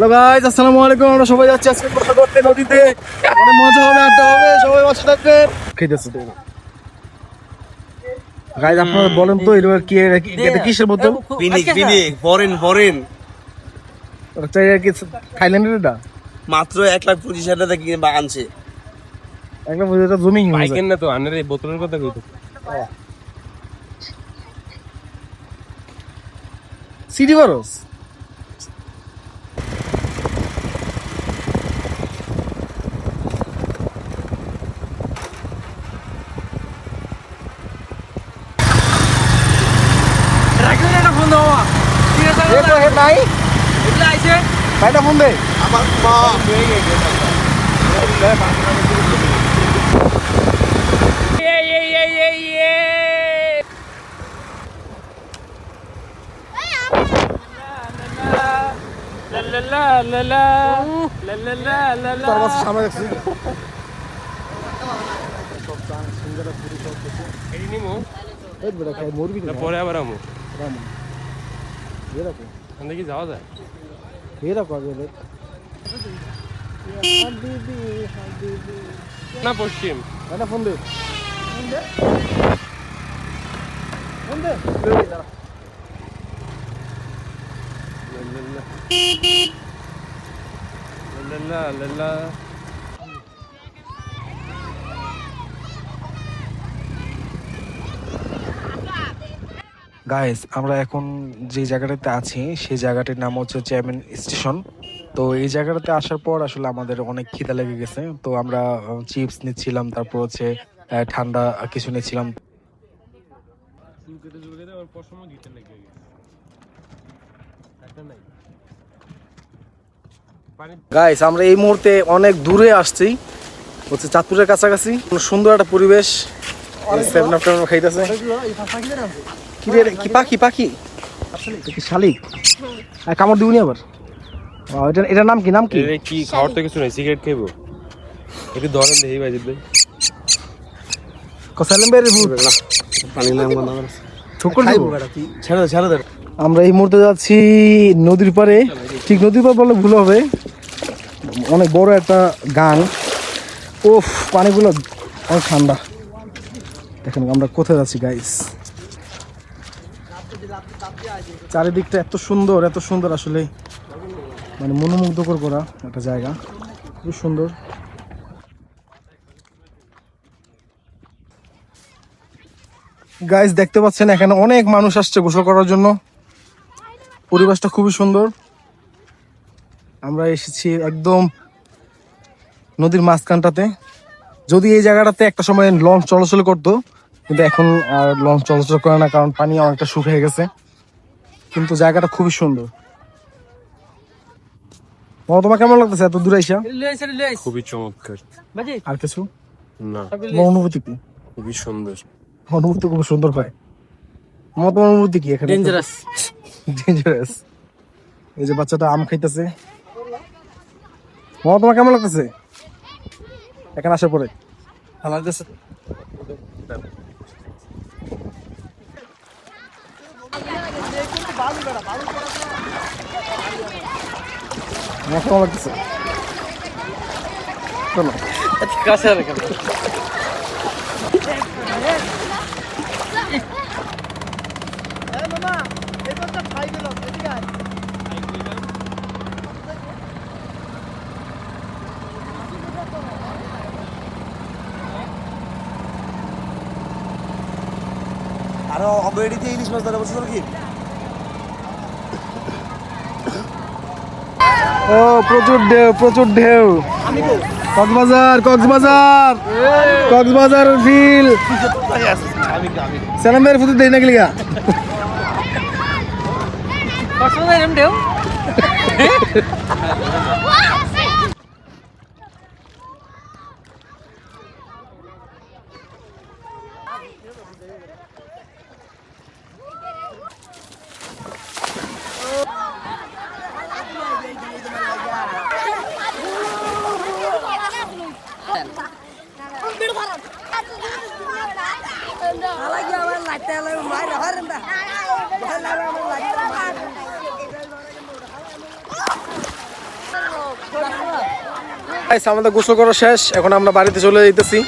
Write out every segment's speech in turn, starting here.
Hello guys আসসালামু আলাইকুম। আমরা সবাই যাচ্ছি আজকে কথা করতে নদীতে। অনেক মজা হবে আড্ডা হবে সবাই বাসা থাকবে। খেতেছে। গাইজ আপনারা বলেন তো এটা কি এটা কিসের বোতল পিনিক পিনিক ফরেন ফরেন। এটা কি থাইল্যান্ডের এটা? মাত্র এক লাখ পঁচিশ হাজার টাকা কিনে আনছে। জমি বাইকের না তো আনের এই বোতলের কথা কইতো। সিটি বারোস নাই। কয়টা ফোন দে। তার কাছে সামনে দেখছি। এই বেটা খাই মরবি পরে আবার আমু। রামু। ওখান থেকে যাওয়া যায় এরকম আগে দেখ না পশ্চিম একটা ফোন দে ফোন দে লাল্লা লাল্লা গাইস আমরা এখন যে জায়গাটাতে আছি সেই জায়গাটির নাম হচ্ছে চেয়ারম্যান স্টেশন তো এই জায়গাটাতে আসার পর আসলে আমাদের অনেক খিদা লেগে গেছে। তো আমরা চিপস নিচ্ছিলাম তারপর হচ্ছে ঠান্ডা কিছু নিচ্ছিলাম। গাইস আমরা এই মুহূর্তে অনেক দূরে আসছি। হচ্ছে চাঁদপুরের কাছাকাছি। সুন্দর একটা পরিবেশ। খাইতেছে। কি কি পাখি পাখি? শালিক? আর কামড় দিবনি আবার? এটা এটার নাম কি নাম কি? কি খাওয়ার তো কিছু নাই সিগারেট খাইবো। একটু ধরেন দেখি বাজিত ভাই কসালেম বের ভূত। পানি নাম ঠুকুর দিব? ছেড়ে দে ছেড়ে দে। আমরা এই মুহূর্তে যাচ্ছি নদীর পাড়ে। ঠিক নদীর পাড় বললে ভুল হবে। অনেক বড় একটা গান ওফ পানিগুলো অনেক ঠান্ডা। দেখেন আমরা কোথায় যাচ্ছি গাইস চারিদিকটা এত সুন্দর এত সুন্দর আসলে। মানে মনোমুগ্ধকর করা একটা জায়গা। খুব সুন্দর। গাইস দেখতে পাচ্ছেন, এখানে অনেক মানুষ আসছে গোসল করার জন্য। পরিবেশটা খুবই সুন্দর। আমরা এসেছি একদম নদীর মাঝখানটাতে। যদি এই জায়গাটাতে একটা সময় লঞ্চ চলাচল করতো কিন্তু এখন আর লঞ্চ চলাচল করে না কারণ পানি অনেকটা শুকিয়ে গেছে। কিন্তু জায়গাটা খুবই সুন্দর। মামা, তোমার কেমন লাগতেছে এত দূরে আইসা? খুবই চমৎকার। আর কিছু? না। অনুভূতি কি? খুবই সুন্দর। অনুভূতি খুব সুন্দর হয়। আমার তোমার অনুভূতি কি এখানে? ডেঞ্জারাস ডেঞ্জারাস এই যে বাচ্চাটা আম খাইতেছে। মামা তোমার কেমন লাগতেছে? এখানে আসার পরে। আমার কাছে আমার কেমন লাগতেছে? চলো। কাছে আরও অবেডিতে ইলিশ মাছ ধরা বলছিল কি ও প্রচুর ঢেউ প্রচুর ঢেউ কক্সবাজার কক্সবাজার কক্সবাজার ফিল সালাম ভাইয়ের ফুটু দেই না গেলিয়া কক্সবাজার ঢেউ আমাদের গোসল করা শেষ। এখন আমরা বাড়িতে চলে যেতেছি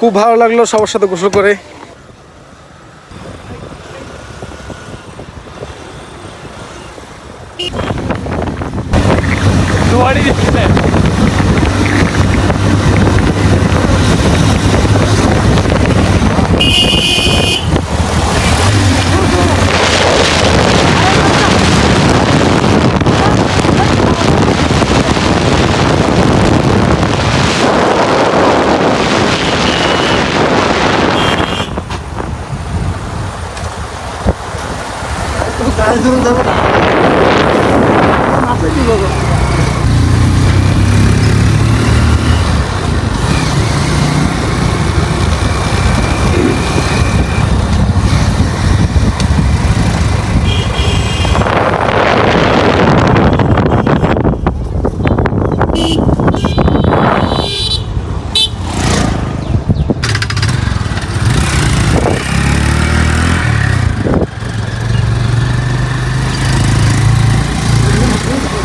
খুব ভালো লাগল সবার সাথে গোসল করে। ধরুন যাবে না।